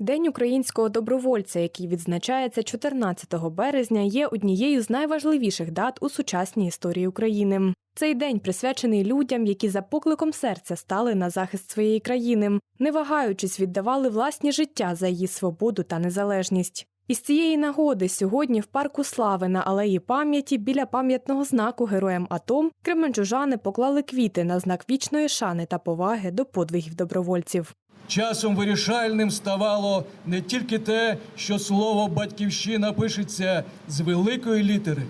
День українського добровольця, який відзначається 14 березня, є однією з найважливіших дат у сучасній історії України. Цей день присвячений людям, які за покликом серця стали на захист своєї країни, не вагаючись віддавали власні життя за її свободу та незалежність. Із цієї нагоди сьогодні в парку Слави на алеї пам'яті біля пам'ятного знаку героям АТО кременчужани поклали квіти на знак вічної шани та поваги до подвигів добровольців. Часом вирішальним ставало не тільки те, що слово батьківщина пишеться з великої літери,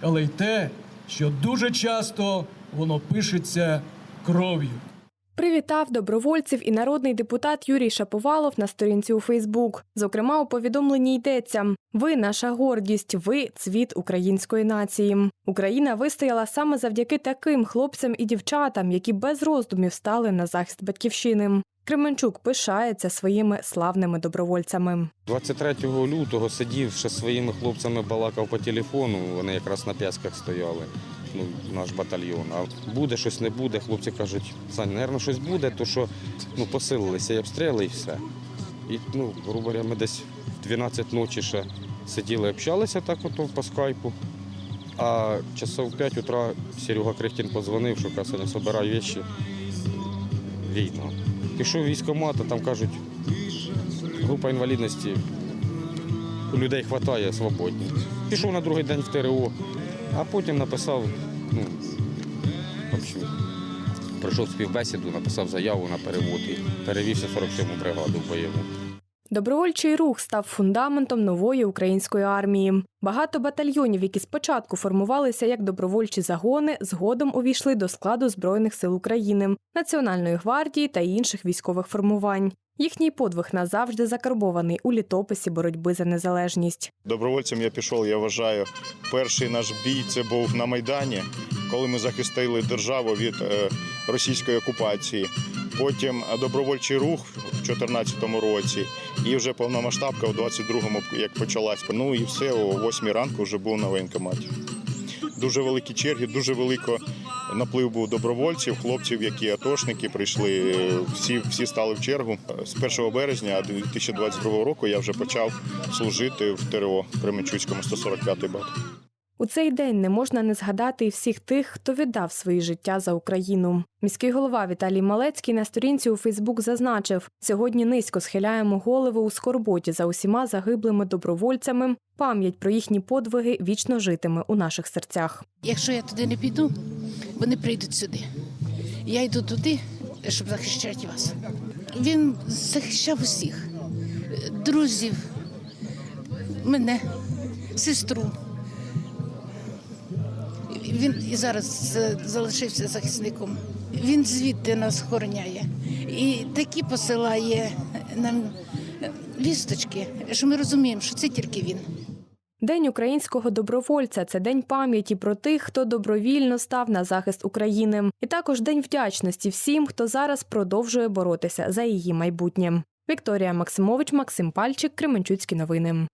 але й те, що дуже часто воно пишеться кров'ю. Привітав добровольців і народний депутат Юрій Шаповалов на сторінці у Фейсбук. Зокрема, у повідомленні йдеться: Ви наша гордість, ви цвіт української нації. Україна вистояла саме завдяки таким хлопцям і дівчатам, які без роздумів стали на захист батьківщини. Кременчук пишається своїми славними добровольцями. 23 лютого сидів ще своїми хлопцями, балакав по телефону. Вони якраз на п'ясках стояли. Ну, наш батальйон. А буде щось не буде. Хлопці кажуть, Сань, мабуть, щось буде, то що ну, посилилися і обстріли, і все. І, ну, грубо говоря, ми десь в 12 ночі ще сиділи, общалися так ото по скайпу. А часов 5 утра Серега Крихтін подзвонив, що каже, не собирай речі. Війна. Пішов військомат, а там кажуть, група інвалідності, у людей вистачає свободні. Пішов на другий день в ТРО, а потім написав, ну, в общем, пройшов співбесіду, написав заяву на перевод і перевівся в 47-му бригаду в бойову. Добровольчий рух став фундаментом нової української армії. Багато батальйонів, які спочатку формувалися як добровольчі загони, згодом увійшли до складу Збройних сил України, Національної гвардії та інших військових формувань. Їхній подвиг назавжди закарбований у літописі боротьби за незалежність. Добровольцем я пішов, я вважаю, перший наш бій це був на Майдані, коли ми захистили державу від е, російської окупації. Потім е, добровольчий рух в 2014 році, і вже повномасштабка у 22-му, як почалась. Ну і все, о 8 ранку вже був на воєнкоматі. Дуже великі черги, дуже велико наплив був добровольців, хлопців, які атошники прийшли. Всі, всі стали в чергу. З 1 березня 2022 року я вже почав служити в ТРО Кременчуцькому 145-й бат. У цей день не можна не згадати і всіх тих, хто віддав свої життя за Україну. Міський голова Віталій Малецький на сторінці у Фейсбук зазначив: сьогодні низько схиляємо голови у скорботі за усіма загиблими добровольцями. Пам'ять про їхні подвиги вічно житиме у наших серцях. Якщо я туди не піду, вони прийдуть сюди. Я йду туди, щоб захищати вас. Він захищав усіх друзів, мене, сестру. Він і зараз залишився захисником. Він звідти нас охороняє. І такі посилає нам вісточки, що ми розуміємо, що це тільки він. День українського добровольця це день пам'яті про тих, хто добровільно став на захист України, і також день вдячності всім, хто зараз продовжує боротися за її майбутнє. Вікторія Максимович, Максим Пальчик, Кременчуцькі новини.